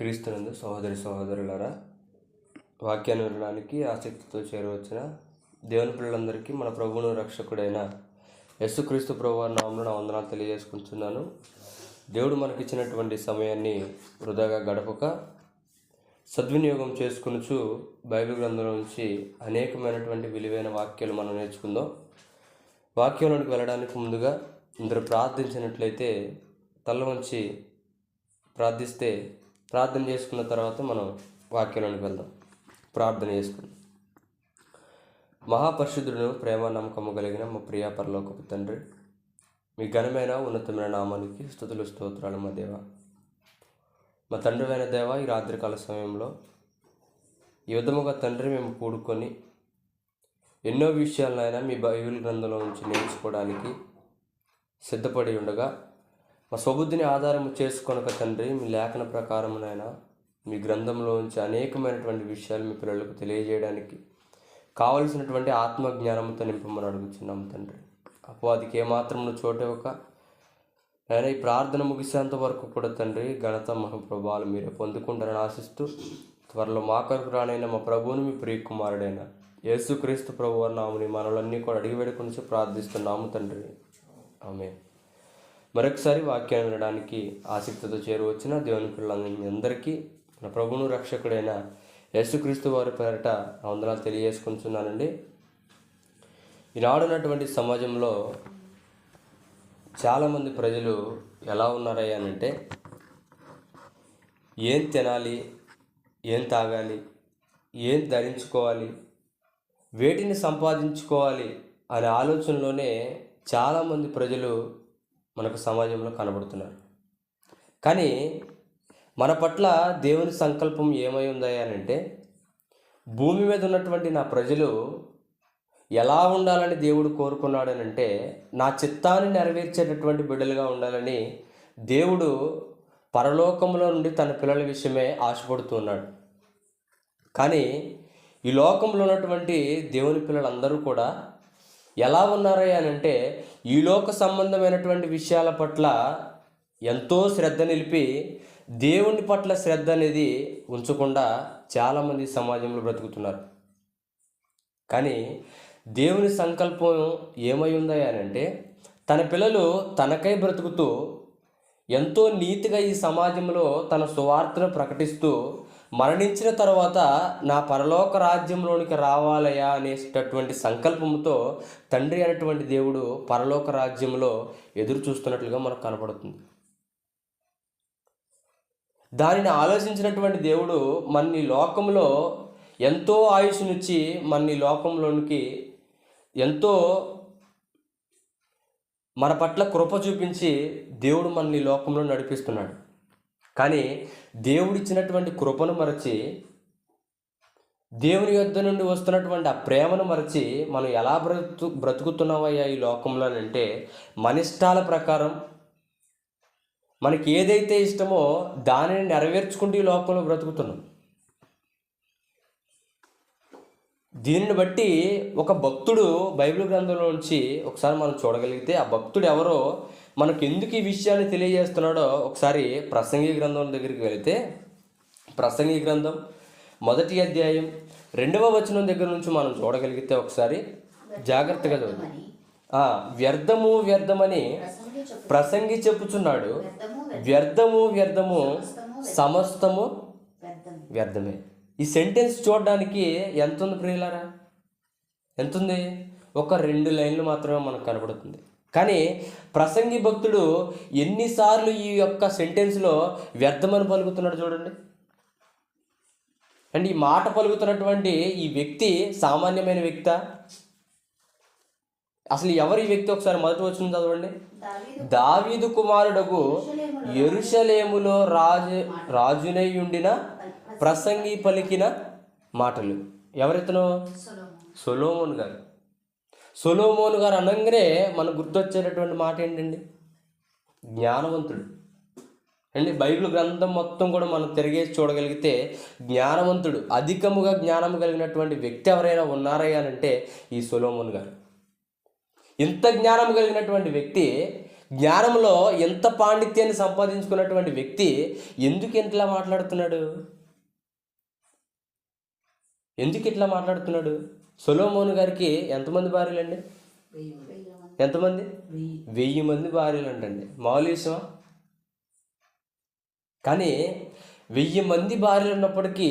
క్రీస్తునందు సహోదరి సహోదరులారా వాక్యాన్ని వినడానికి ఆసక్తితో చేరవచ్చిన దేవుని పిల్లలందరికీ మన ప్రభువును రక్షకుడైన యస్సుక్రీస్తు ప్రభు నామంలో నా వందనాలు తెలియజేసుకుంటున్నాను. దేవుడు మనకిచ్చినటువంటి సమయాన్ని వృధాగా గడపక సద్వినియోగం చేసుకునుచు బైబిల్ గ్రంథం నుంచి అనేకమైనటువంటి విలువైన వాక్యాలు మనం నేర్చుకుందాం. వాక్యంలోనికి వెళ్ళడానికి ముందుగా ఇందరు ప్రార్థించినట్లయితే తల్ల వంచి ప్రార్థిస్తే ప్రార్థన చేసుకున్న తర్వాత మనం వాక్యంలోనికి వెళ్దాం. ప్రార్థన చేసుకుందాం. మహాపరిశుద్ధుడు ప్రేమ నమ్మకము కలిగిన మా ప్రియ పరలోకపు తండ్రి మీ ఘనమైన ఉన్నతమైన నామానికి స్థుతులు స్తోత్రాలు మా దేవ. మా తండ్రివైన దేవ ఈ రాత్రికాల సమయంలో ఈ విధముగా తండ్రి మేము కూడుకొని ఎన్నో విషయాలనైనా మీ బైబిల్ గ్రంథంలో నుంచి నేర్చుకోవడానికి సిద్ధపడి ఉండగా మా స్వబుద్ధిని ఆధారం చేసుకొనక తండ్రి మీ లేఖన ప్రకారమునైనా మీ గ్రంథంలోంచి అనేకమైనటువంటి విషయాలు మీ పిల్లలకు తెలియజేయడానికి కావలసినటువంటి ఆత్మజ్ఞానంతో నింపమని అడుగుతున్నాం తండ్రి. అపవాదికి ఏమాత్రం చోట ఒక నేను ఈ ప్రార్థన ముగిసేంత వరకు కూడా తండ్రి ఘనత మహప్రభాలు మీరే పొందుకుంటారని ఆశిస్తూ త్వరలో మా కొరకు రానైన మా ప్రభువుని మీ ప్రియకుమారుడైన యేసుక్రీస్తు ప్రభు నాముని మనలన్నీ కూడా అడిగి వేడుకొని ప్రార్థిస్తున్నాము తండ్రి. ఆమె మరొకసారి వాక్యాన్ని వినడానికి ఆసక్తితో చేరువచ్చిన దేవుని పిల్లలందరికీ మన ప్రభువును రక్షకుడైన యేసుక్రీస్తు వారి పేరట వందనాలు తెలియజేసుకుంటున్నానండి. ఈనాడున్నటువంటి సమాజంలో చాలామంది ప్రజలు ఎలా ఉన్నారయ్యానంటే ఏం తినాలి ఏం తాగాలి ఏం ధరించుకోవాలి వేటిని సంపాదించుకోవాలి అనే ఆలోచనలోనే చాలామంది ప్రజలు మనకు సమాజంలో కనబడుతున్నారు. కానీ మన పట్ల దేవుని సంకల్పం ఏమై ఉందా అని అంటే భూమి మీద ఉన్నటువంటి నా ప్రజలు ఎలా ఉండాలని దేవుడు కోరుకున్నాడనంటే నా చిత్తాన్ని నెరవేర్చేటటువంటి బిడ్డలుగా ఉండాలని దేవుడు పరలోకంలో నుండి తన పిల్లల విషయమే ఆశపడుతున్నాడు కానీ ఈ లోకంలో ఉన్నటువంటి దేవుని పిల్లలందరూ కూడా ఎలా ఉన్నారయ్యా అని అంటే ఈ లోక సంబంధమైనటువంటి విషయాల పట్ల ఎంతో శ్రద్ధ నిలిపి దేవుని పట్ల శ్రద్ధ అనేది ఉంచకుండా చాలామంది సమాజంలో బ్రతుకుతున్నారు. కానీ దేవుని సంకల్పం ఏమై ఉందా అని అంటే తన పిల్లలు తనకై బ్రతుకుతూ ఎంతో నీతిగా ఈ సమాజంలో తన సువార్తను ప్రకటిస్తూ మరణించిన తర్వాత నా పరలోక రాజ్యంలోనికి రావాలయా అనేటటువంటి సంకల్పంతో తండ్రి అనేటువంటి దేవుడు పరలోక రాజ్యంలో ఎదురు చూస్తున్నట్లుగా మనకు కనపడుతుంది. దానిని ఆలోచించినటువంటి దేవుడు మన లోకంలో ఎంతో ఆయుష్నిచ్చి మన లోకంలోనికి ఎంతో మన పట్ల కృప చూపించి దేవుడు మన లోకంలో నడిపిస్తున్నాడు. కానీ దేవుడిచ్చినటువంటి కృపను మరచి దేవుని యొద్ద నుండి వస్తున్నటువంటి ఆ ప్రేమను మరచి మనం ఎలా బ్రతు బ్రతుకుతున్నామయ్యా ఈ లోకంలో అంటే మన ఇష్టాల ప్రకారం మనకి ఏదైతే ఇష్టమో దానిని నెరవేర్చుకుంటూ ఈ లోకంలో బ్రతుకుతున్నాం. దీనిని బట్టి ఒక భక్తుడు బైబిల్ గ్రంథంలో నుంచి ఒకసారి మనం చూడగలిగితే ఆ భక్తుడు ఎవరో మనకు ఎందుకు ఈ విషయాన్ని తెలియజేస్తున్నాడో ఒకసారి ప్రసంగి గ్రంథం దగ్గరికి వెళితే ప్రసంగి గ్రంథం మొదటి అధ్యాయం రెండవ వచనం దగ్గర నుంచి మనం చూడగలిగితే ఒకసారి జాగ్రత్తగా చదువు వ్యర్థము వ్యర్థమని ప్రసంగి చెప్పుచున్నాడు. వ్యర్థము వ్యర్థము సమస్తము వ్యర్థమే. ఈ సెంటెన్స్ చూడడానికి ఎంత ఉంది ప్రియులారా? ఎంత ఉంది ఒక రెండు లైన్లు మాత్రమే మనకు కనబడుతుంది. కానీ ప్రసంగి భక్తుడు ఎన్నిసార్లు ఈ యొక్క సెంటెన్స్లో వ్యర్థమని పలుకుతున్నాడు చూడండి. అండ్ ఈ మాట పలుకుతున్నటువంటి ఈ వ్యక్తి సామాన్యమైన వ్యక్త? అసలు ఎవరు ఈ వ్యక్తి ఒకసారి మొదటి వచ్చిన చదవండి. దావీదు కుమారుడకు ఎరుషలేములో రాజు రాజునై ఉండిన ప్రసంగి పలికిన మాటలు. ఎవరితను? సొలోమోన్ గారు. సొలోమోన్ గారు అనగానే మనకు గుర్తొచ్చేటటువంటి మాట ఏంటండి? జ్ఞానవంతుడు. అండి బైబిల్ గ్రంథం మొత్తం కూడా మనం తిరిగేసి చూడగలిగితే జ్ఞానవంతుడు అధికముగా జ్ఞానం కలిగినటువంటి వ్యక్తి ఎవరైనా ఉన్నారయ్యా అంటే ఈ సొలోమోన్ గారు. ఇంత జ్ఞానం కలిగినటువంటి వ్యక్తి జ్ఞానంలో ఎంత పాండిత్యాన్ని సంపాదించుకున్నటువంటి వ్యక్తి ఎందుకు ఇట్లా మాట్లాడుతున్నాడు? ఎందుకు ఇట్లా మాట్లాడుతున్నాడు? సొలోమోను గారికి ఎంతమంది భార్యలండి? ఎంతమంది? వెయ్యి మంది భార్యలు అంటండి మామూలు విషయమా కానీ వెయ్యి మంది భార్యలు ఉన్నప్పటికీ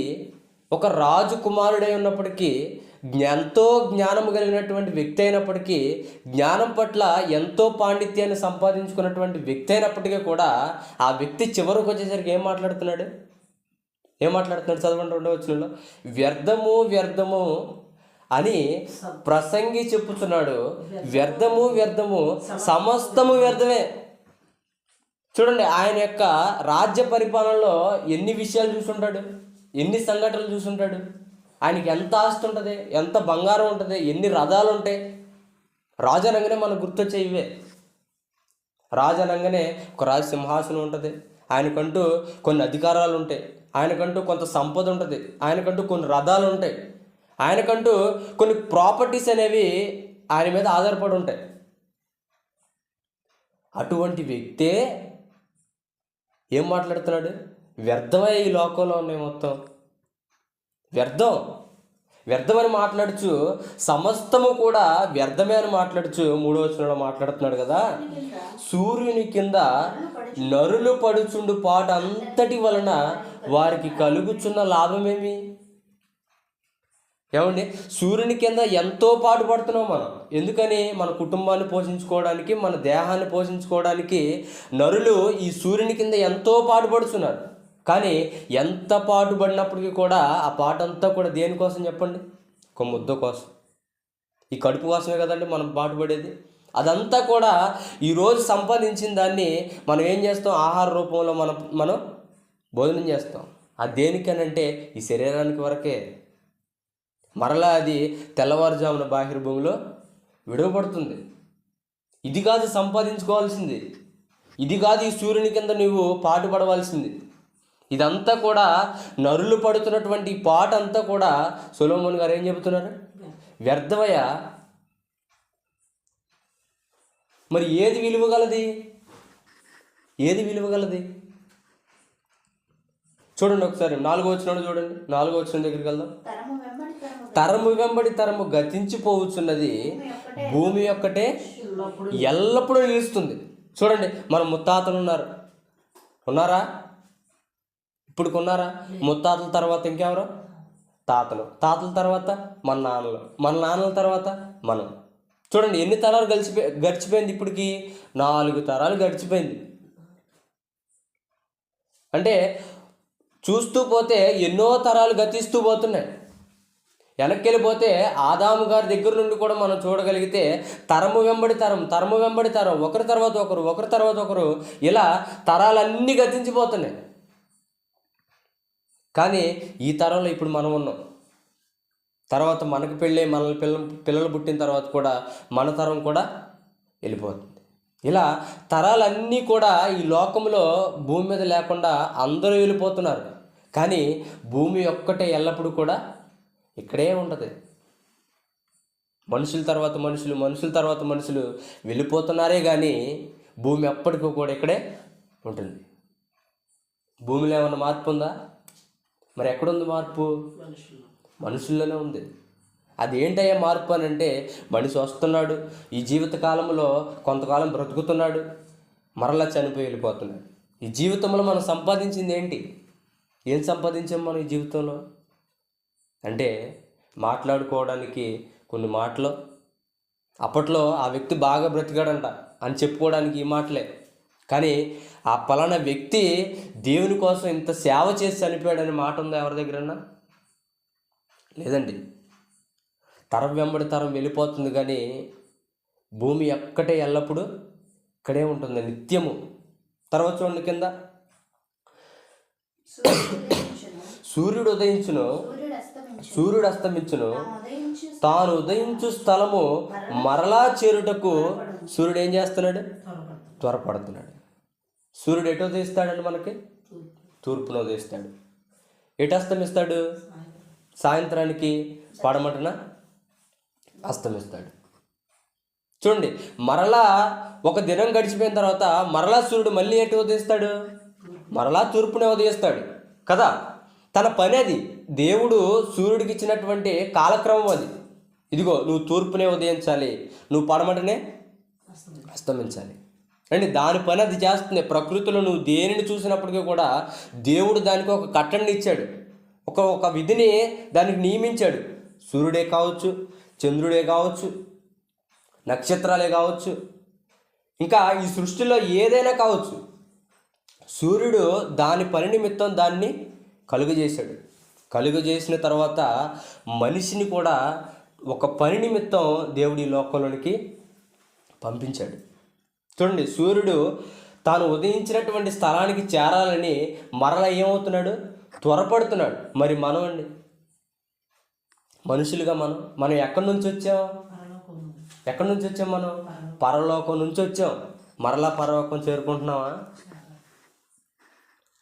ఒక రాజు కుమారుడై ఉన్నప్పటికీ ఎంతో జ్ఞానము కలిగినటువంటి వ్యక్తి అయినప్పటికీ జ్ఞానం పట్ల ఎంతో పాండిత్యాన్ని సంపాదించుకున్నటువంటి వ్యక్తి అయినప్పటికీ కూడా ఆ వ్యక్తి చివరికి వచ్చేసరికి ఏం మాట్లాడుతున్నాడు? ఏం మాట్లాడుతున్నాడు? చదవండి రెండో వచ్చినలో వ్యర్థము వ్యర్థము అని ప్రసంగి చెప్పుతున్నాడు వ్యర్థము వ్యర్థము సమస్తము వ్యర్థమే. చూడండి ఆయన యొక్క రాజ్య పరిపాలనలో ఎన్ని విషయాలు చూసుంటాడు? ఎన్ని సంఘటనలు చూసుంటాడు? ఆయనకి ఎంత ఆస్తి ఉంటుంది? ఎంత బంగారం ఉంటుంది? ఎన్ని రథాలు ఉంటాయి? రాజనంగానే మనకు గుర్తొచ్చే ఇవే రాజనంగానే ఒక రాజ సింహాసనం ఉంటుంది. ఆయనకంటూ కొన్ని అధికారాలు ఉంటాయి. ఆయనకంటూ కొంత సంపద ఉంటుంది. ఆయనకంటూ కొన్ని రథాలు ఉంటాయి. ఆయనకంటూ కొన్ని ప్రాపర్టీస్ అనేవి ఆయన మీద ఆధారపడి ఉంటాయి. అటువంటి వ్యక్తే ఏం మాట్లాడుతున్నాడు? వ్యర్థమై ఈ లోకంలో ఉన్నాయి మొత్తం. వ్యర్థం. వ్యర్థమని మాట్లాడుచు సమస్తము కూడా వ్యర్థమే అని మాట్లాడుచు మూడో వచనంలో మాట్లాడుతున్నాడు కదా. సూర్యుని కింద నరులు పడుచుండు పాట అంతటి వలన వారికి కలుగుచున్న లాభమేమి? ఏమండి? సూర్యుని కింద ఎంతో పాటుపడుతున్నాం మనం. ఎందుకని? మన కుటుంబాన్ని పోషించుకోవడానికి మన దేహాన్ని పోషించుకోవడానికి నరులు ఈ సూర్యుని కింద ఎంతో పాటుపడుతున్నారు కానీ ఎంత పాటుపడినప్పటికీ కూడా ఆ పాట అంతా కూడా దేనికోసం చెప్పండి? ఒక ముద్ద కోసం. ఈ కడుపు కోసమే కదండి మనం పాటుపడేది అదంతా కూడా ఈరోజు సంపాదించిన దాన్ని మనం ఏం చేస్తాం? ఆహార రూపంలో మనం మనం భోజనం చేస్తాం. అది దేనికనంటే ఈ శరీరానికి వరకే. మరలా అది తెల్లవారుజామున బాహిర్భూమిలో విడవబడుతుంది. ఇది కాదు సంపాదించుకోవాల్సింది. ఇది కాదు ఈ సూర్యుని కింద నువ్వు పాటుపడవలసింది. ఇదంతా కూడా నరులు పడుతున్నటువంటి పాట అంతా కూడా సొలోమోన్ గారు ఏం చెబుతున్నారు? వ్యర్థమయ మరి ఏది విలువగలది ఏది విలువగలది చూడండి ఒకసారి నాలుగో వచ్చినాడు చూడండి. నాలుగో వచ్చిన దగ్గరికి వెళ్దాం. తరము వెంబడి తరము గతించిపోవచ్చున్నది భూమి ఒక్కటే. ఎల్లప్పుడూ నిలుస్తుంది. చూడండి మన ముత్తాతలు ఉన్నారు. ఉన్నారా? ఇప్పుడు కొన్నారా? ముత్తాతల తర్వాత ఇంకెవరు? తాతలు. తాతల తర్వాత మన నాన్నలు. మన నాన్నల తర్వాత మనం. చూడండి ఎన్ని తరాలు గడిచిపోయి గడిచిపోయింది ఇప్పటికి? నాలుగు తరాలు గడిచిపోయింది. అంటే చూస్తూ పోతే ఎన్నో తరాలు గతిస్తూ పోతున్నాయి. వెనక్కి వెళ్ళిపోతే ఆదాము గారి దగ్గర నుండి కూడా మనం చూడగలిగితే తరము వెంబడి తరం తరము వెంబడి తరం ఒకరి తర్వాత ఒకరు ఒకరి తర్వాత ఒకరు ఇలా తరాలన్నీ గతించిపోతున్నాయి. కానీ ఈ తరంలో ఇప్పుడు మనం ఉన్నాం. తర్వాత మనకు పెళ్ళి మన పిల్ల పిల్లలు పుట్టిన తర్వాత కూడా మన తరం కూడా వెళ్ళిపోతుంది. ఇలా తరాలన్నీ కూడా ఈ లోకంలో భూమి మీద లేకుండా అందరూ వెళ్ళిపోతున్నారు. కానీ భూమి ఒక్కటే ఎల్లప్పుడూ కూడా ఇక్కడే ఉంటుంది. మనుషుల తర్వాత మనుషులు మనుషుల తర్వాత మనుషులు వెళ్ళిపోతున్నారే కానీ భూమి ఎప్పటికీ కూడా ఇక్కడే ఉంటుంది. భూమిలో ఏమైనా మార్పు ఉందా? మరి ఎక్కడుంది మార్పు? మనుషుల్లోనే ఉంది. అది ఏంటయ్యా మార్పు అని అంటే మనిషి వస్తున్నాడు ఈ జీవిత కాలంలో కొంతకాలం బ్రతుకుతున్నాడు మరలా చనిపోయి వెళ్ళిపోతున్నాడు. ఈ జీవితంలో మనం సంపాదించింది ఏంటి? ఏం సంపాదించాం మనం ఈ జీవితంలో? అంటే మాట్లాడుకోవడానికి కొన్ని మాటలు. అప్పట్లో ఆ వ్యక్తి బాగా బ్రతికాడంట అని చెప్పుకోవడానికి ఈ మాటలే. కానీ ఆ పలానా వ్యక్తి దేవుని కోసం ఇంత సేవ చేసి చనిపోయాడనే మాట ఉందా ఎవరి దగ్గరన్నా? లేదండి. తరం వెంబడి తరం వెళ్ళిపోతుంది కానీ భూమి ఎక్కటే ఎల్లప్పుడూ ఇక్కడే ఉంటుంది నిత్యము. తర్వాత చూడండి కింద. సూర్యుడు ఉదయించును. సూర్యుడు అస్తమించును తాను ఉదయించు స్థలము మరలా చేరుటకు సూర్యుడు ఏం చేస్తున్నాడు? త్వరపడుతున్నాడు. సూర్యుడు ఎటు ఉదయిస్తాడండి మనకి? తూర్పున ఉదయిస్తాడు. ఎటు అస్తమిస్తాడు? సాయంత్రానికి పడమటన అస్తమిస్తాడు. చూడండి మరలా ఒక దినం గడిచిపోయిన తర్వాత మరలా సూర్యుడు మళ్ళీ ఎటు ఉదయిస్తాడు? మరలా తూర్పునే ఉదయిస్తాడు. కదా? తన పని అది. దేవుడు సూర్యుడికి ఇచ్చినటువంటి కాలక్రమం అది. ఇదిగో నువ్వు తూర్పునే ఉదయించాలి. నువ్వు పడమటనే అస్తమించాలి. అండి దాని పని అది చేస్తుంది. ప్రకృతిలో నువ్వు దేనిని చూసినప్పటికీ కూడా దేవుడు దానికి ఒక కట్టడిని ఇచ్చాడు. ఒక ఒక విధిని దానికి నియమించాడు. సూర్యుడే కావచ్చు చంద్రుడే కావచ్చు నక్షత్రాలే కావచ్చు ఇంకా ఈ సృష్టిలో ఏదైనా కావచ్చు. సూర్యుడు దాని పని నిమిత్తం దాన్ని కలుగజేశాడు. కలుగజేసిన తర్వాత మనిషిని కూడా ఒక పని నిమిత్తం దేవుడి లోకంలోనికి పంపించాడు. చూడండి సూర్యుడు తాను ఉదయించినటువంటి స్థలానికి చేరాలని మరల ఏమవుతున్నాడు? త్వరపడుతున్నాడు. మరి మనం అండి? మనుషులుగా మనం? మనం ఎక్కడి నుంచి వచ్చాం? ఎక్కడి నుంచి వచ్చాం మనం? పరలోకం నుంచి వచ్చాం. మరలా పరలోకం చేరుకుంటున్నావా?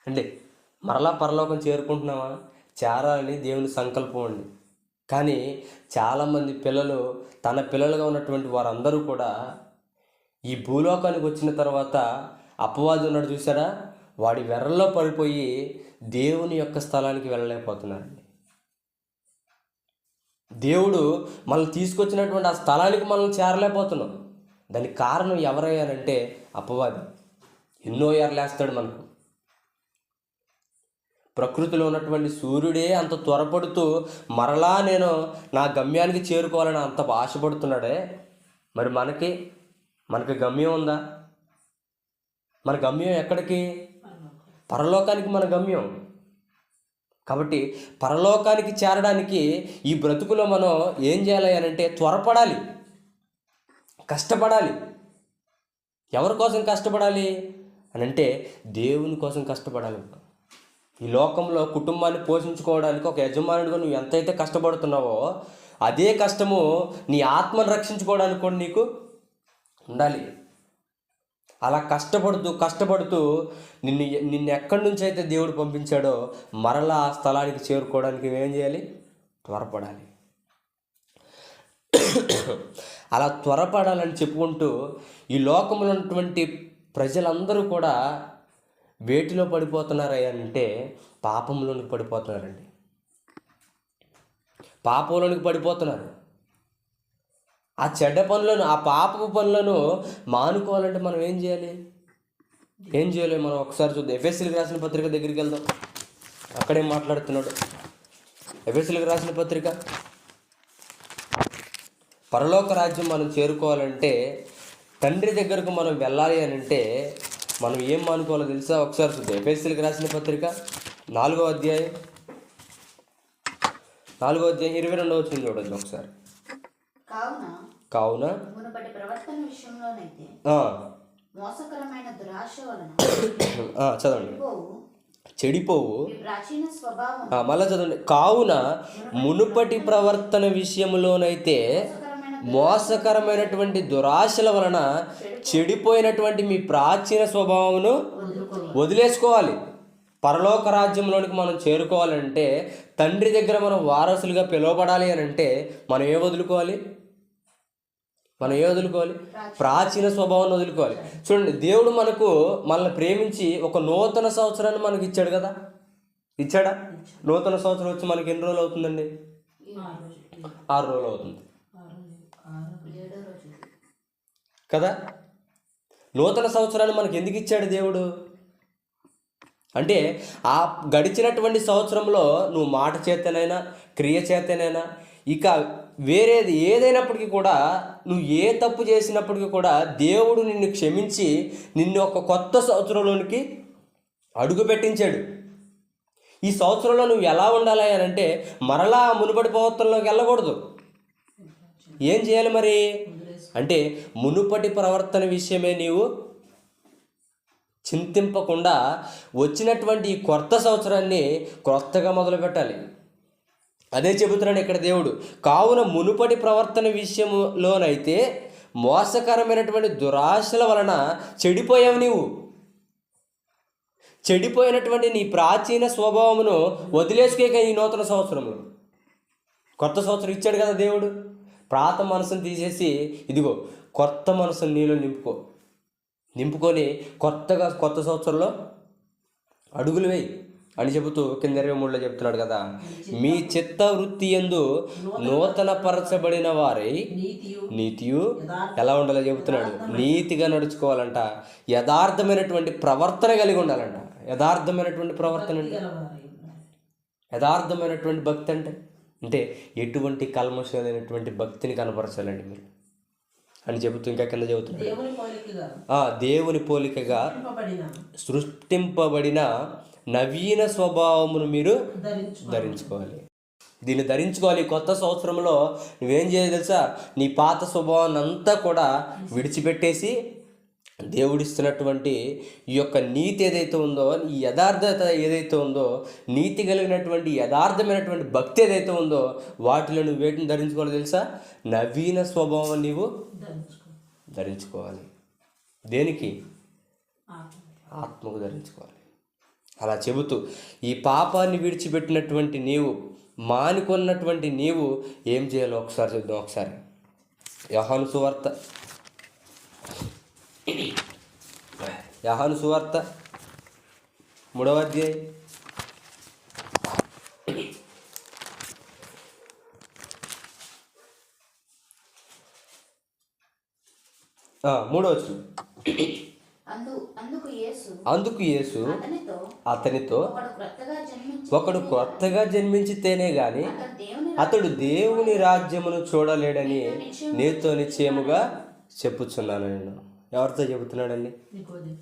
అండి మరలా పరలోకం చేరుకుంటున్నామా? చేరాలని దేవుని సంకల్పం అండి. కానీ చాలామంది పిల్లలు తన పిల్లలుగా ఉన్నటువంటి వారందరూ కూడా ఈ భూలోకానికి వచ్చిన తర్వాత అపవాది ఉన్నాడు చూసారా వాడి వెర్రల్లో పడిపోయి దేవుని యొక్క స్థలానికి వెళ్ళలేకపోతున్నారండి దేవుడు మనల్ని తీసుకొచ్చినటువంటి ఆ స్థలానికి మనం చేరలేకపోతున్నాం. దానికి కారణం ఎవరయ్యారంటే అపవాది. ఎన్నో ఏర్లేస్తాడు మనకు. ప్రకృతిలో ఉన్నటువంటి సూర్యుడే అంత త్వరపడుతూ మరలా నేను నా గమ్యానికి చేరుకోవాలని అంత ఆశపడుతున్నాడే. మరి మనకి మనకి గమ్యం ఉందా? మన గమ్యం ఎక్కడికి? పరలోకానికి మన గమ్యం. కాబట్టి పరలోకానికి చేరడానికి ఈ బ్రతుకులో మనం ఏం చేయాలి అని అంటే త్వరపడాలి. కష్టపడాలి. ఎవరి కోసం కష్టపడాలి? అని అంటే దేవుని కోసం కష్టపడాలి. ఈ లోకంలో కుటుంబాన్ని పోషించుకోవడానికి ఒక యజమానుడిగా నువ్వు ఎంతైతే కష్టపడుతున్నావో అదే కష్టము నీ ఆత్మను రక్షించుకోవడానికి కూడా నీకు ఉండాలి. అలా కష్టపడుతూ కష్టపడుతూ నిన్ను నిన్ను ఎక్కడి నుంచి అయితే దేవుడు పంపించాడో మరలా ఆ స్థలానికి చేరుకోవడానికి ఏం చేయాలి? త్వరపడాలి. అలా త్వరపడాలని చెప్పుకుంటూ ఈ లోకంలో ఉన్నటువంటి ప్రజలందరూ కూడా వేటిలో పడిపోతున్నారయ్యా అంటే పాపంలోనికి పడిపోతున్నారండి. పాపంలోనికి పడిపోతున్నారు. ఆ చెడ్డ పనులను ఆ పాపపు పనులను మానుకోవాలంటే మనం ఏం చేయాలి? ఏం చేయాలి? మనం ఒకసారి చూద్దాం. ఎఫ్ఎస్సీలకు రాసిన పత్రిక దగ్గరికి వెళ్దాం. అక్కడేం మాట్లాడుతున్నాడు. ఎఫ్ఎస్సీలకు రాసిన పత్రిక. పరలోక రాజ్యం మనం చేరుకోవాలంటే తండ్రి దగ్గరకు మనం వెళ్ళాలి అని అంటే మనం ఏం మానుకోవాలో తెలుసా? ఒకసారి చూద్దాం. ఎఫ్ఎస్సీలకు రాసిన పత్రిక నాలుగో అధ్యాయం. నాలుగో అధ్యాయం ఇరవై రెండవ వచ్చింది చూడండి ఒకసారి. కావున చదవండి. పోవు చెడిపోవు. మళ్ళా చదవండి. కావున మునుపటి ప్రవర్తన విషయంలోనైతే మోసకరమైనటువంటి దురాశల వలన చెడిపోయినటువంటి మీ ప్రాచీన స్వభావమును వదిలేసుకోవాలి. పరలోక రాజ్యంలోనికి మనం చేరుకోవాలంటే తండ్రి దగ్గర మనం వారసులుగా పిలువబడాలి అని అంటే మనం ఏ వదులుకోవాలి? మనం ఏ వదులుకోవాలి? ప్రాచీన స్వభావాన్ని వదులుకోవాలి. చూడండి దేవుడు మనకు మనల్ని ప్రేమించి ఒక నూతన సంవత్సరాన్ని మనకి ఇచ్చాడు కదా? ఇచ్చాడా? నూతన సంవత్సరం వచ్చి మనకి ఎన్ని రోజులు అవుతుందండి? ఆరు రోజులు. అవుతుంది ఏడో రోజు కదా? నూతన సంవత్సరాన్ని మనకి ఎందుకు ఇచ్చాడు దేవుడు? అంటే ఆ గడిచినటువంటి సంవత్సరంలో నువ్వు మాట చేతనైనా క్రియ చేతనైనా ఇక వేరేది ఏదైనప్పటికీ కూడా నువ్వు ఏ తప్పు చేసినప్పటికీ కూడా దేవుడు నిన్ను క్షమించి నిన్ను ఒక కొత్త సంవత్సరంలోనికి అడుగు పెట్టించాడు ఈ సంవత్సరంలో నువ్వు ఎలా ఉండాలి అని అంటే మరలా ఆ మునుపటి ప్రవర్తనలోకి వెళ్ళకూడదు. ఏం చేయాలి మరి? అంటే మునుపటి ప్రవర్తన విషయమే నీవు చింతింపకుండా వచ్చినటువంటి ఈ కొత్త సంవత్సరాన్ని క్రొత్తగా మొదలు పెట్టాలి. అదే చెబుతున్నాడు ఇక్కడ దేవుడు. కావున మునుపటి ప్రవర్తన విషయంలోనైతే మోసకరమైనటువంటి దురాశల వలన చెడిపోయావు నీవు. చెడిపోయినటువంటి నీ ప్రాచీన స్వభావమును వదిలేసుకేక ఈ నూతన సంవత్సరంలో కొత్త సంవత్సరం ఇచ్చాడు కదా దేవుడు. ప్రాత మనసును తీసేసి ఇదిగో కొత్త మనసుని నీలో నింపుకో. నింపుకొని కొత్తగా కొత్త సంవత్సరంలో అడుగులు వేయి. అని చెబుతూ కింద ఇరవై మూడులో చెప్తున్నాడు కదా. మీ చిత్త వృత్తి ఎందు నూతన పరచబడిన వారై నీతియు ఎలా ఉండాలో చెబుతున్నాడు. నీతిగా నడుచుకోవాలంట. యథార్థమైనటువంటి ప్రవర్తన కలిగి ఉండాలంట. యథార్థమైనటువంటి ప్రవర్తన అంటే. యథార్థమైనటువంటి భక్తి అంటే? అంటే ఎటువంటి కల్మషం లేనటువంటి భక్తిని కనపరచాలండి మీరు? అని చెబుతూ ఇంకా కింద చెబుతున్నాడు. దేవుని పోలికగా ఆ దేవుని పోలికగా నింపబడిన సృష్టింపబడిన నవీన స్వభావమును మీరు ధరించు ధరించుకోవాలి. దీన్ని ధరించుకోవాలి. కొత్త సంవత్సరంలో నువ్వేం చేయాలి తెలుసా? నీ పాత స్వభావాన్ని అంతా కూడా విడిచిపెట్టేసి దేవుడిస్తున్నటువంటి ఈ యొక్క నీతి ఏదైతే ఉందో ఈ యథార్థత ఏదైతే ఉందో నీతి కలిగినటువంటి యథార్థమైనటువంటి భక్తి ఏదైతే ఉందో వాటిలో నువ్వు వేటిని ధరించుకోవాలి తెలుసా? నవీన స్వభావం నీవు ధరించుకో. ధరించుకోవాలి. దేనికి? ఆత్మ. ఆత్మకు ధరించుకోవాలి. అలా చెబుతూ ఈ పాపాన్ని విడిచిపెట్టినటువంటి నీవు మానుకున్నటువంటి నీవు ఏం చేయాలో ఒకసారి చూద్దాం ఒకసారి. యహాను సువార్త యహాను సువార్త మూడవ అధ్యాయం. ఆ, మూడవ అందుకు యేసు అందుకు యేసు అతనితో అతనితో ఒకడు క్రొత్తగా జన్మించి ఒకడు కొత్తగా జన్మించితేనే గాని అతడు దేవుని అతడు దేవుని రాజ్యమును చూడలేడని నీతో నిశ్చయముగా చెప్పుచున్నాను నేను. ఎవరితో చెబుతున్నాడండి? నీకోది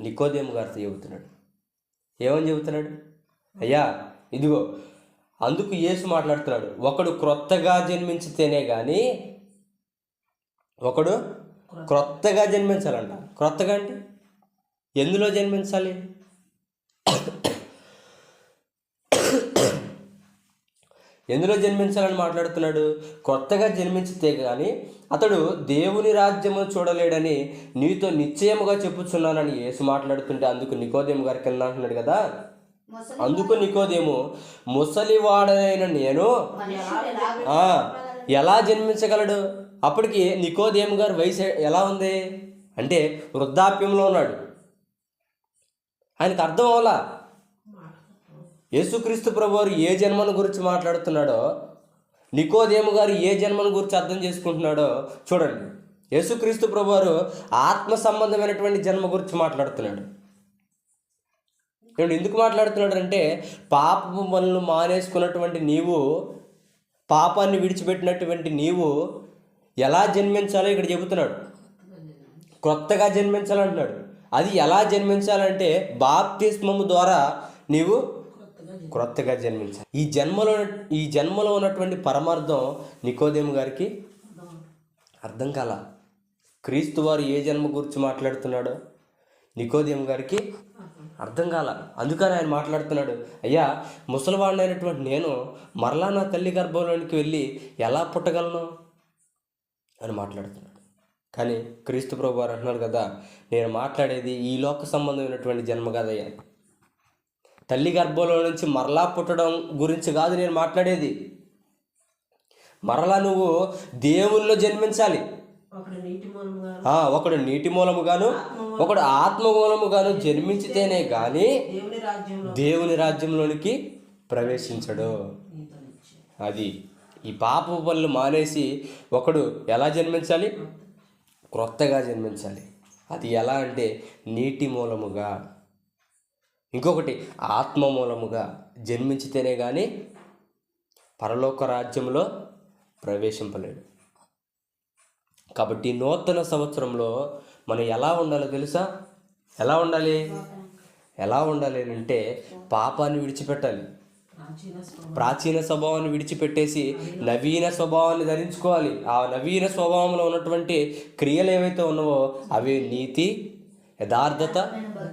నికోదేము గారితో చెబుతున్నాడు. ఏమని చెబుతున్నాడు? అయ్యా ఇదిగో అందుకు యేసు మాట్లాడుతున్నాడు. ఒకడు క్రొత్తగా జన్మించితేనే కానీ ఒకడు క్రొత్తగా జన్మించాలంట. క్రొత్తగా అంటే ఎందులో జన్మించాలి? ఎందులో జన్మించాలని మాట్లాడుతున్నాడు? కొత్తగా జన్మించితే కానీ అతడు దేవుని రాజ్యము చూడలేడని నీతో నిశ్చయముగా చెప్పుచున్నానని యేసు మాట్లాడుతుంటే అందుకు నికోదేము గారి కింద అంటున్నాడు కదా? అందుకు నికోదేము ముసలివాడనైన నేను ఎలా జన్మించగలడు? అప్పటికి నికోదేము గారి వయసు ఎలా ఉంది? అంటే వృద్ధాప్యంలో ఉన్నాడు. ఆయనకు అర్థం అవలా? యేసుక్రీస్తు ప్రభువారు ఏ జన్మను గురించి మాట్లాడుతున్నాడో నికోదేము గారు ఏ జన్మను గురించి అర్థం చేసుకుంటున్నాడో చూడండి. యేసుక్రీస్తు ప్రభువారు ఆత్మ సంబంధమైనటువంటి జన్మ గురించి మాట్లాడుతున్నాడు. ఇప్పుడు ఎందుకు మాట్లాడుతున్నాడు అంటే పాపపు పనులు మానేసుకున్నటువంటి నీవు పాపాన్ని విడిచిపెట్టినటువంటి నీవు ఎలా జన్మించాలో ఇక్కడ చెబుతున్నాడు. కొత్తగా జన్మించాలంటున్నాడు. అది ఎలా జన్మించాలంటే బాప్తిస్మము ద్వారా నీవు క్రొత్తగా జన్మించాలి ఈ జన్మలో ఈ జన్మలో ఉన్నటువంటి పరమార్థం నికోదేము గారికి అర్థం కాల. క్రీస్తు వారు ఏ జన్మ గురించి మాట్లాడుతున్నాడో నికోదేము గారికి అర్థం కాల. అందుకని ఆయన మాట్లాడుతున్నాడు అయ్యా ముసలివాడినైనటువంటి నేను మరలా నా తల్లి గర్భంలోనికి వెళ్ళి ఎలా పుట్టగలను? అని మాట్లాడుతున్నాడు. కానీ క్రీస్తు ప్రభు వారు అంటున్నారు కదా నేను మాట్లాడేది ఈ లోక సంబంధమైనటువంటి జన్మ కదయ్యా. తల్లి గర్భంలో నుంచి మరలా పుట్టడం గురించి కాదు నేను మాట్లాడేది. మరలా నువ్వు దేవుల్లో జన్మించాలి. ఒకడు నీటి మూలముగాను ఒకడు ఆత్మ మూలముగాను జన్మించితేనే కానీ దేవుని రాజ్యంలో దేవుని రాజ్యంలోనికి ప్రవేశించడు. అది ఈ పాప పనులు మానేసి ఒకడు ఎలా జన్మించాలి? క్రొత్తగా జన్మించాలి. అది ఎలా అంటే నీటి మూలముగా. ఇంకొకటి ఆత్మ మూలముగా జన్మించితేనే కానీ పరలోక రాజ్యంలో ప్రవేశింపలేడు. కాబట్టి నూతన సంవత్సరంలో మనం ఎలా ఉండాలో తెలుసా? ఎలా ఉండాలి? ఎలా ఉండాలి అంటే పాపాన్ని విడిచిపెట్టాలి. ప్రాచీన ప్రాచీన స్వభావాన్ని విడిచిపెట్టేసి నవీన స్వభావాన్ని ధరించుకోవాలి. ఆ నవీన స్వభావంలో ఉన్నటువంటి క్రియలు ఏవైతే ఉన్నావో అవి నీతి యథార్థత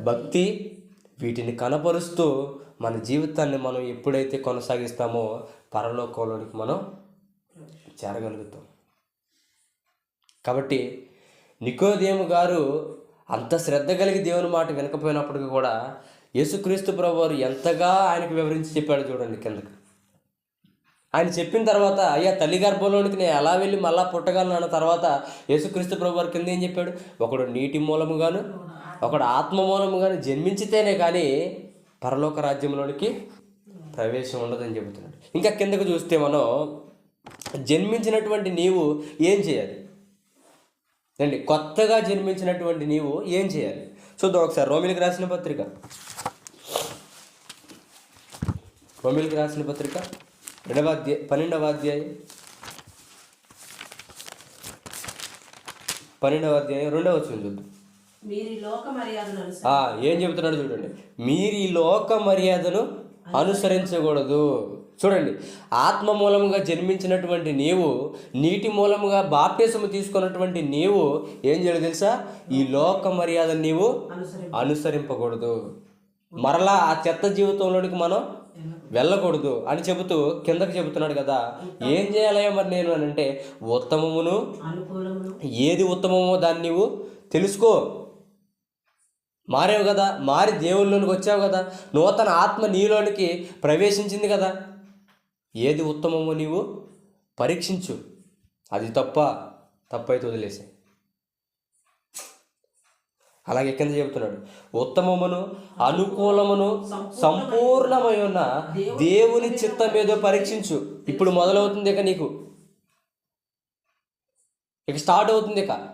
భక్తి వీటిని కనపరుస్తూ మన జీవితాన్ని మనం ఎప్పుడైతే కొనసాగిస్తామో పరలోకంలోనికి మనం చేరగలుగుతాం. కాబట్టి నికోదేము గారు అంత శ్రద్ధ కలిగి దేవుని మాట వినకపోయినప్పటికీ కూడా యేసుక్రీస్తు ప్రభు వారు ఎంతగా ఆయనకు వివరించి చెప్పాడు చూడండి కిందకి. ఆయన చెప్పిన తర్వాత అయ్యా తల్లి గర్భంలోనికి నేను ఎలా వెళ్ళి మళ్ళా పుట్టగలను? అన్న తర్వాత యేసుక్రీస్తు ప్రభు వారి కింద ఏం చెప్పాడు? ఒకడు నీటి మూలముగాను ఒకడు ఆత్మ మూలముగాను జన్మించితేనే కానీ పరలోక రాజ్యంలోనికి ప్రవేశం ఉండదని చెబుతున్నాడు. ఇంకా కిందకు చూస్తే మనం జన్మించినటువంటి నీవు ఏం చేయాలి? అండి కొత్తగా జన్మించినటువంటి నీవు ఏం చేయాలి? చూద్దాం ఒకసారి రోమిలికి రాసిన పత్రిక. రోమిలికి రాసిన పత్రిక. రెండవ అధ్యాయ పన్నెండవ అధ్యాయం. పన్నెండవ అధ్యాయం రెండవ వచ్చిన చూద్దాం. మర్యాదను ఏం చెబుతున్నాడు చూడండి. మీరు ఈ లోక మర్యాదను అనుసరించకూడదు. చూడండి ఆత్మ మూలముగా జన్మించినటువంటి నీవు నీటి మూలముగా బాప్టిజము తీసుకున్నటువంటి నీవు ఏం చేయాలి తెలుసా? ఈ లోక మర్యాద నీవు అనుసరి అనుసరింపకూడదు. మరలా ఆ చెత్త జీవితంలోనికి మనం వెళ్ళకూడదు అని చెబుతూ కిందకి చెబుతున్నాడు కదా. ఏం చేయాలయ్యా మరి నేను అని అంటే ఉత్తమమును ఏది ఉత్తమమో దాన్ని నీవు తెలుసుకో. మారేవు కదా మారి దేవుళ్ళలోనికి వచ్చావు కదా. నూతన ఆత్మ నీలోనికి ప్రవేశించింది కదా. ఏది ఉత్తమమో నీవు పరీక్షించు. అది తప్ప తప్పైతే వదిలేసే అలాగే కింద చెబుతున్నాడు. ఉత్తమమును అనుకూలమును సంపూర్ణమై ఉన్న దేవుని చిత్తం ఏదో పరీక్షించు. ఇప్పుడు మొదలవుతుంది ఇక నీకు. ఇక స్టార్ట్ అవుతుంది ఇక.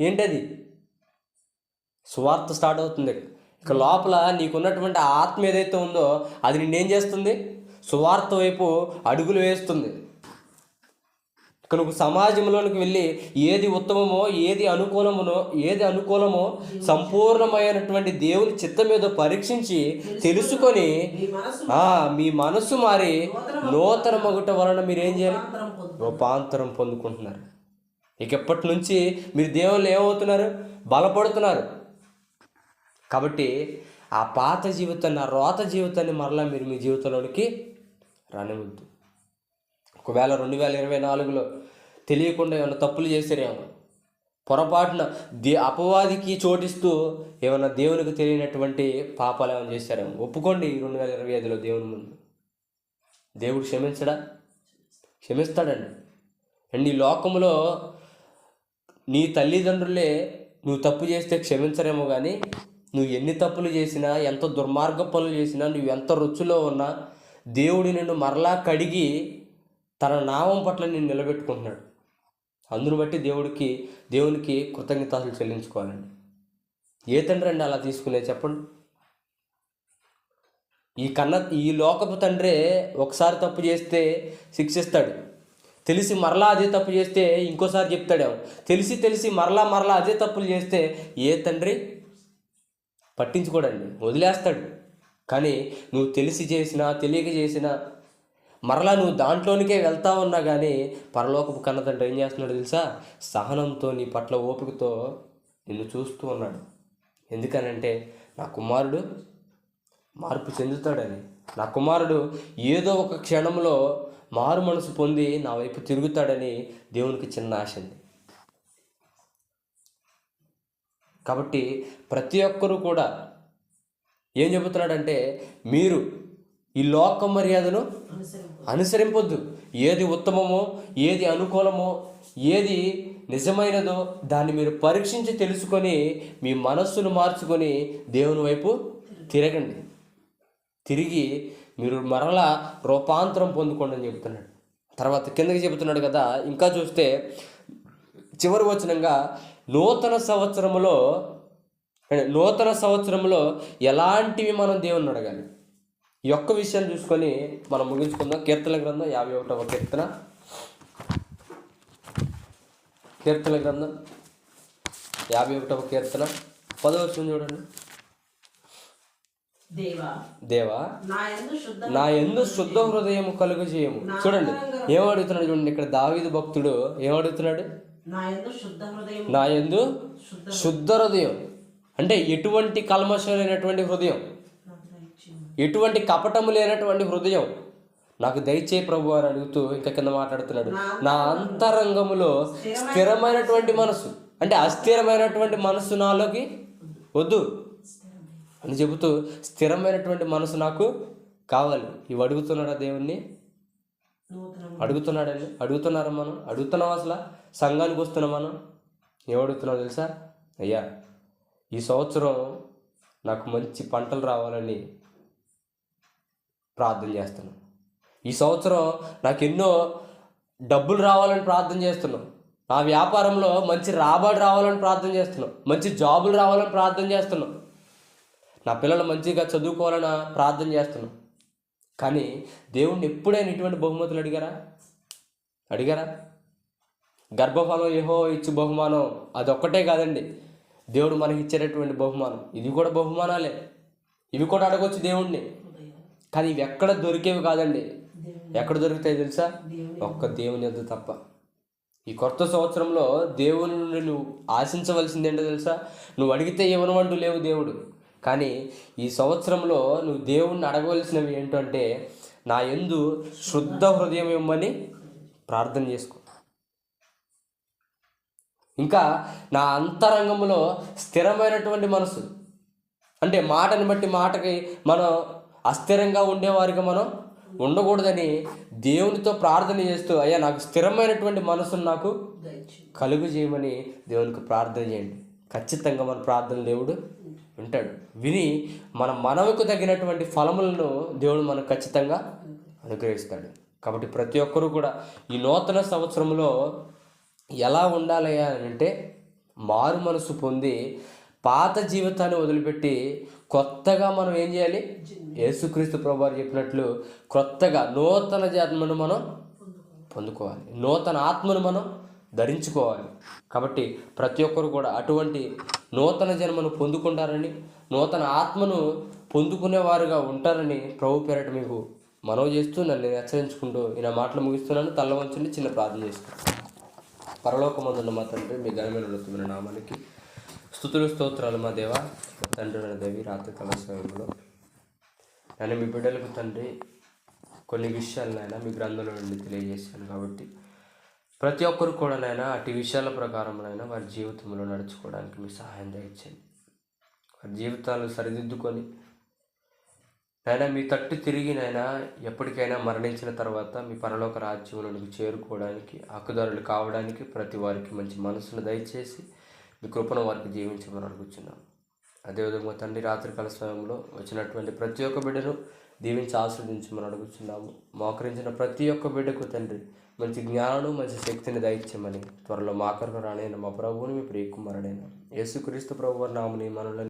ఏంటది? సువార్త స్టార్ట్ అవుతుంది ఇక లోపల నీకున్నటువంటి ఆత్మ ఏదైతే ఉందో అది నిన్నేం చేస్తుంది? సువార్త వైపు అడుగులు వేస్తుంది. నువ్వు సమాజంలోనికి వెళ్ళి ఏది ఉత్తమమో ఏది అనుకూలమునో ఏది అనుకూలమో సంపూర్ణమైనటువంటి దేవుని చిత్తం మీద పరీక్షించి తెలుసుకొని మీ మనసు మారి నూతన మొగట వలన మీరు ఏం చేయాలి? రూపాంతరం రూపాంతరం పొందుకుంటున్నారు. ఇక ఎప్పటి నుంచి మీరు దేవుళ్ళు ఏమవుతున్నారు? బలపడుతున్నారు. కాబట్టి ఆ పాత జీవితాన్ని ఆ రోత జీవితాన్ని మరలా మీరు మీ జీవితంలోనికి రానివద్దు ఒకవేళ రెండు వేల ఇరవై నాలుగులో తెలియకుండా ఏమైనా తప్పులు చేశారేమో. పొరపాటున దే అపవాదికి చోటిస్తూ ఏమైనా దేవునికి తెలియనటువంటి పాపాలు ఏమైనా చేశారేమో. ఒప్పుకోండి రెండు వేల ఇరవై ఐదులో దేవుని ముందు. దేవుడు క్షమించడా? క్షమిస్తాడండి. అండ్ ఈ లోకంలో నీ తల్లిదండ్రులే నువ్వు తప్పు చేస్తే క్షమించరేమో కానీ నువ్వు ఎన్ని తప్పులు చేసినా ఎంత దుర్మార్గ పనులు చేసినా నువ్వు ఎంత రుచిలో ఉన్నా దేవుడు నిన్ను మరలా కడిగి తన నామం పట్ల నేను నిలబెట్టుకుంటున్నాడు. అందును బట్టి దేవుడికి దేవునికి కృతజ్ఞతలు చెల్లించుకోవాలండి. ఏ తండ్రి అండి అలా తీసుకునే చెప్పండి. ఈ కన్న ఈ లోకపు తండ్రే ఒకసారి తప్పు చేస్తే శిక్షిస్తాడు. తెలిసి మరలా అదే తప్పు చేస్తే ఇంకోసారి చెప్తాడేమో. తెలిసి తెలిసి మరలా మరలా అదే తప్పులు చేస్తే ఏ తండ్రి? పట్టించుకోడండి వదిలేస్తాడు. కానీ నువ్వు తెలిసి చేసినా తెలియక చేసినా మరలా నువ్వు దాంట్లోనికే వెళ్తా ఉన్నా కానీ పరలోకపు కన్నతండ్రి ఏం చేస్తున్నాడు తెలుసా? సహనంతో నీ పట్ల ఓపికతో నిన్ను చూస్తూ ఉన్నాడు. ఎందుకనంటే నా కుమారుడు మార్పు చెందుతాడని. నా కుమారుడు ఏదో ఒక క్షణంలో మారు మనసు పొంది నా వైపు తిరుగుతాడని దేవునికి చిన్న ఆశ ఉంది కాబట్టి ప్రతి ఒక్కరూ కూడా ఏం చెబుతున్నాడంటే మీరు ఈ లోక మర్యాదను అనుసరింపొద్దు. ఏది ఉత్తమమో ఏది అనుకూలమో ఏది నిజమైనదో దాన్ని మీరు పరీక్షించి తెలుసుకొని మీ మనస్సును మార్చుకొని దేవుని వైపు తిరగండి. తిరిగి మీరు మరలా రూపాంతరం పొందుకోండి అని చెబుతున్నాడు. తర్వాత కిందకి చెబుతున్నాడు కదా ఇంకా చూస్తే చివరి వచనంగా నూతన సంవత్సరములో నూతన సంవత్సరంలో ఎలాంటివి మనం దేవుని అడగాలి? ఈ ఒక్క విషయాన్ని చూసుకొని మనం ముగించుకుందాం. కీర్తన గ్రంథం యాభై ఒకటవ కీర్తన. కీర్తన గ్రంథం యాభై ఒకటవ కీర్తన. పదవచ్చు చూడండి. దేవా నా ఎందు శుద్ధ హృదయం కలుగు చేయము. చూడండి. ఏమడుగుతున్నాడు చూడండి. ఇక్కడ దావీదు భక్తుడు ఏమడుగుతున్నాడు నా ఎందు శుద్ధ హృదయం నా ఎందు శుద్ధ శుద్ధ హృదయం. అంటే ఎటువంటి కల్మషం లేనటువంటి హృదయం. ఎటువంటి కపటము లేనటువంటి హృదయం. నాకు దయచేయి ప్రభు అని అడుగుతూ ఇంకా కింద మాట్లాడుతున్నాడు. నా అంతరంగములో స్థిరమైనటువంటి మనసు. అంటే అస్థిరమైనటువంటి మనసు నాలోకి వద్దు. అని చెబుతూ స్థిరమైనటువంటి మనసు నాకు కావాలి. ఇవి అడుగుతున్నాడా దేవుణ్ణి? నూతన అడుగుతున్నాడండి. అడుగుతున్నారా మనం? అడుగుతున్నాం అసలు? సంఘానికి వస్తున్నాం మనం? ఏం అడుగుతున్నావు తెలుసా? అయ్యా ఈ సంవత్సరం నాకు మంచి పంటలు రావాలని ప్రార్థన చేస్తున్నాను ఈ సంవత్సరం నాకు ఎన్నో డబ్బులు రావాలని ప్రార్థన చేస్తున్నాం. నా వ్యాపారంలో మంచి రాబడి రావాలని ప్రార్థన చేస్తున్నాం. మంచి జాబులు రావాలని ప్రార్థన చేస్తున్నాం. నా పిల్లలు మంచిగా చదువుకోవాలని ప్రార్థన చేస్తున్నాం. కానీ దేవుణ్ణి ఎప్పుడైనా ఇటువంటి బహుమతులు అడిగారా? అడిగారా? గర్భఫలం ఏహో ఇచ్చు బహుమానం అదొక్కటే కాదండి. దేవుడు మనకి ఇచ్చేటటువంటి బహుమానం. ఇది కూడా బహుమానాలే. ఇవి కూడా అడగొచ్చు దేవుణ్ణి. కానీ ఇవి ఎక్కడ దొరికేవి కాదండి. ఎక్కడ దొరుకుతాయి తెలుసా? ఒక్క దేవుని యొద్ద తప్ప. ఈ కొత్త సంవత్సరంలో దేవుని నుండి నువ్వు ఆశించవలసింది ఏంటో తెలుసా? నువ్వు అడిగితే ఇవ్వనమంటూ లేవు దేవుడు. కానీ ఈ సంవత్సరంలో నువ్వు దేవుణ్ణి అడగవలసినవి ఏంటంటే నా ఎందు శుద్ధ హృదయం ఇవ్వమని ప్రార్థన చేసుకో. ఇంకా నా అంతరంగంలో స్థిరమైనటువంటి మనసు. అంటే మాటని బట్టి మాటకి మనం అస్థిరంగా ఉండేవారిగా మనం ఉండకూడదని దేవునితో ప్రార్థన చేస్తూ అయ్యా నాకు స్థిరమైనటువంటి మనసును నాకు కలుగు చేయమని దేవునికి ప్రార్థన చేయండి. ఖచ్చితంగా మన ప్రార్థన దేవుడు వింటాడు. విని మన మనవుకు తగినటువంటి ఫలములను దేవుడు మనకు ఖచ్చితంగా అనుగ్రహిస్తాడు. కాబట్టి ప్రతి ఒక్కరూ కూడా ఈ నూతన సంవత్సరంలో ఎలా ఉండాలి అని అంటే మారు మనసు పొంది పాత జీవితాన్ని వదిలిపెట్టి కొత్తగా మనం ఏం చేయాలి? యేసుక్రీస్తు ప్రభువారు చెప్పినట్లు కొత్తగా నూతన జన్మను మనం పొందుకోవాలి. నూతన ఆత్మను మనం ధరించుకోవాలి. కాబట్టి ప్రతి ఒక్కరు కూడా అటువంటి నూతన జన్మను పొందుకుంటారని నూతన ఆత్మను పొందుకునేవారుగా ఉంటారని ప్రభు పేరట మీకు మనవి చేస్తూ నన్ను హెచ్చరించుకుంటూ ఈయన మాటలు ముగిస్తున్నాను. తల్ల వంచండి చిన్న ప్రార్థన చేసుకుంటాను పరలోకమందున్న మా తండ్రి మీ ఘనమైన నామానికి స్థుతులు స్తోత్రాలు మా దేవ. తండ్రి నా దేవి రాత్రి కళ సమయంలో నేను మీ బిడ్డలకు తండ్రి కొన్ని విషయాలు నాయన మీ గ్రంథంలో నుండి తెలియజేశాను కాబట్టి. ప్రతి ఒక్కరు కూడా నాయన అటు విషయాల ప్రకారంలో వారి జీవితంలో నడుచుకోవడానికి మీ సహాయం దయచేయండి. వారి జీవితాలు సరిదిద్దుకొని నాయన మీ తట్టు తిరిగి నాయన ఎప్పటికైనా మరణించిన తర్వాత మీ పరలోక రాజ్యంలోనికి చేరుకోవడానికి హక్కుదారులు కావడానికి ప్రతి వారికి మంచి మనసును దయచేసి మీ కృపను వారికి జీవించమని అడుగుతున్నాం అదేవిధంగా తండ్రి రాత్రికాల సమయంలో వచ్చినటువంటి ప్రతి ఒక్క బిడ్డను దీవించి ఆస్వాదించమని అడుగుతున్నాము మోకరించిన ప్రతి ఒక్క బిడ్డకు తండ్రి మంచి జ్ఞానం మంచి శక్తిని దయచేయమని త్వరలో మాకరకు రానైనా మా ప్రభువుని మీ ప్రియకుమారుడైన యేసుక్రీస్తు ప్రభు నామని మనలో